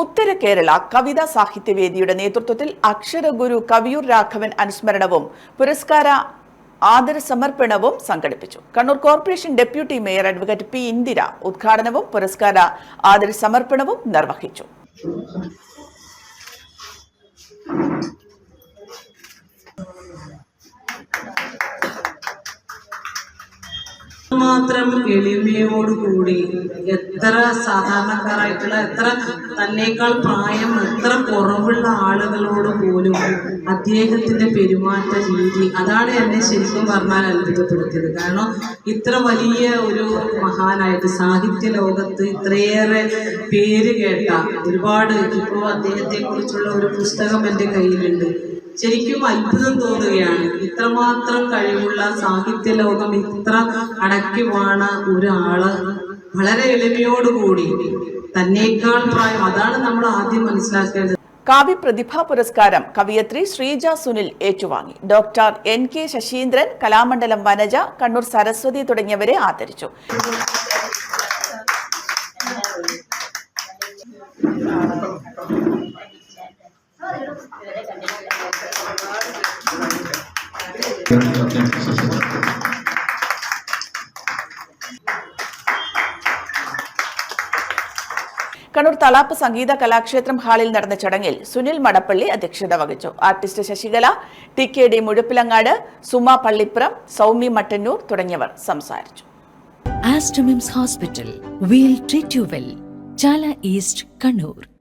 ഉത്തര കേരള കവിതാ സാഹിത്യവേദിയുടെ നേതൃത്വത്തിൽ അക്ഷരഗുരു കവിയൂർ രാഘവൻ അനുസ്മരണവും പുരസ്കാര ആദര സമർപ്പണവും സംഘടിപ്പിച്ചു. Kannur corporation deputy mayor advocate P Indira ഉദ്ഘാടനവും പുരസ്കാര ആദര സമർപ്പണവും നിർവഹിച്ചു. മാത്രം എളിമയോടുകൂടി എത്ര സാധാരണക്കാരായിട്ടുള്ള എത്ര തന്നേക്കാൾ പ്രായം എത്ര കുറവുള്ള ആളുകളോട് പോലും അദ്ദേഹത്തിന്റെ പെരുമാറ്റ രീതി അതാണ് എന്നെ ശരിക്കും പറഞ്ഞാൽ അത്ഭുതപ്പെടുത്തിയത്. കാരണം ഇത്ര വലിയ ഒരു മഹാനായിട്ട് സാഹിത്യ ലോകത്ത് ഇത്രയേറെ പേര് കേട്ട ഒരുപാട് ഇപ്പോൾ അദ്ദേഹത്തെ കുറിച്ചുള്ള ഒരു പുസ്തകം എന്റെ കയ്യിലുണ്ട്. ശരിക്കും അത്ഭുതം തോന്നുകയാണ്. ഇത്രമാത്രം കഴിവുള്ള സാഹിത്യ ലോകം ഇത്ര അടയ്ക്കുമാണ് ഒരാൾ വളരെ എളിമയോടുകൂടി തന്നേക്കാൾ പ്രായം. അതാണ് നമ്മൾ ആദ്യം മനസ്സിലാക്കേണ്ടത്. കാവ്യ പ്രതിഭാ പുരസ്കാരം കവിയത്രി ശ്രീജ സുനിൽ ഏറ്റുവാങ്ങി. Doctor N K Sasheendran Kalamandalam Vanaja Kannur Saraswathi തുടങ്ങിയവരെ ആദരിച്ചു. കണ്ണൂർ തളാപ്പ് സംഗീത കലാക്ഷേത്രം ഹാളിൽ നടന്ന ചടങ്ങിൽ സുനിൽ മടപ്പള്ളി അധ്യക്ഷത വഹിച്ചു artist Sasikala T K D Muzhappilangad Suma Pallippuram Saumi Mattannur തുടങ്ങിയവർ സംസാരിച്ചു Astromims hospital we'll treat you well Chala east Kannur.